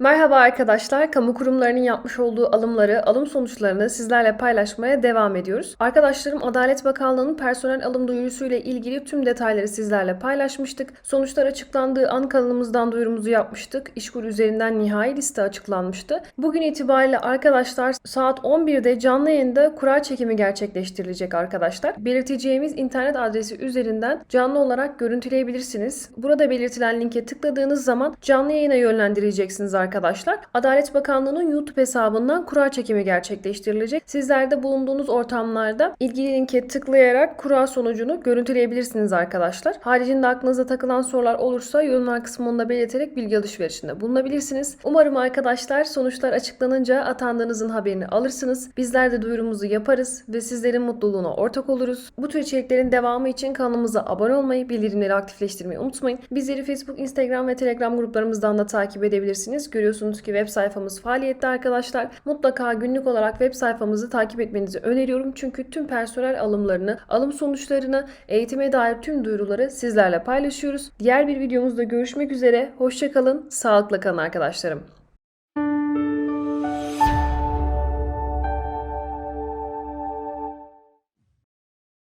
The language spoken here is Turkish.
Merhaba arkadaşlar, kamu kurumlarının yapmış olduğu alımları, alım sonuçlarını sizlerle paylaşmaya devam ediyoruz. Arkadaşlarım Adalet Bakanlığı'nın personel alım duyurusuyla ilgili tüm detayları sizlerle paylaşmıştık. Sonuçlar açıklandığı an kanalımızdan duyurumuzu yapmıştık. İşkur üzerinden nihai liste açıklanmıştı. Bugün itibariyle arkadaşlar saat 11'de canlı yayında kura çekimi gerçekleştirilecek arkadaşlar. Belirteceğimiz internet adresi üzerinden canlı olarak görüntüleyebilirsiniz. Burada belirtilen linke tıkladığınız zaman canlı yayına yönlendireceksiniz arkadaşlar. Adalet Bakanlığı'nın YouTube hesabından kura çekimi gerçekleştirilecek. Sizler de bulunduğunuz ortamlarda ilgili linke tıklayarak kura sonucunu görüntüleyebilirsiniz arkadaşlar. Haricinde aklınıza takılan sorular olursa yorumlar kısmında belirterek bilgi alışverişinde bulunabilirsiniz. Umarım arkadaşlar sonuçlar açıklanınca atandığınızın haberini alırsınız. Bizler de duyurumuzu yaparız ve sizlerin mutluluğuna ortak oluruz. Bu tür içeriklerin devamı için kanalımıza abone olmayı, bildirimleri aktifleştirmeyi unutmayın. Bizleri Facebook, Instagram ve Telegram gruplarımızdan da takip edebilirsiniz. Görüyorsunuz ki web sayfamız faaliyette arkadaşlar. Mutlaka günlük olarak web sayfamızı takip etmenizi öneriyorum. Çünkü tüm personel alımlarını, alım sonuçlarını, eğitime dair tüm duyuruları sizlerle paylaşıyoruz. Diğer bir videomuzda görüşmek üzere. Hoşçakalın, sağlıkla kalın arkadaşlarım.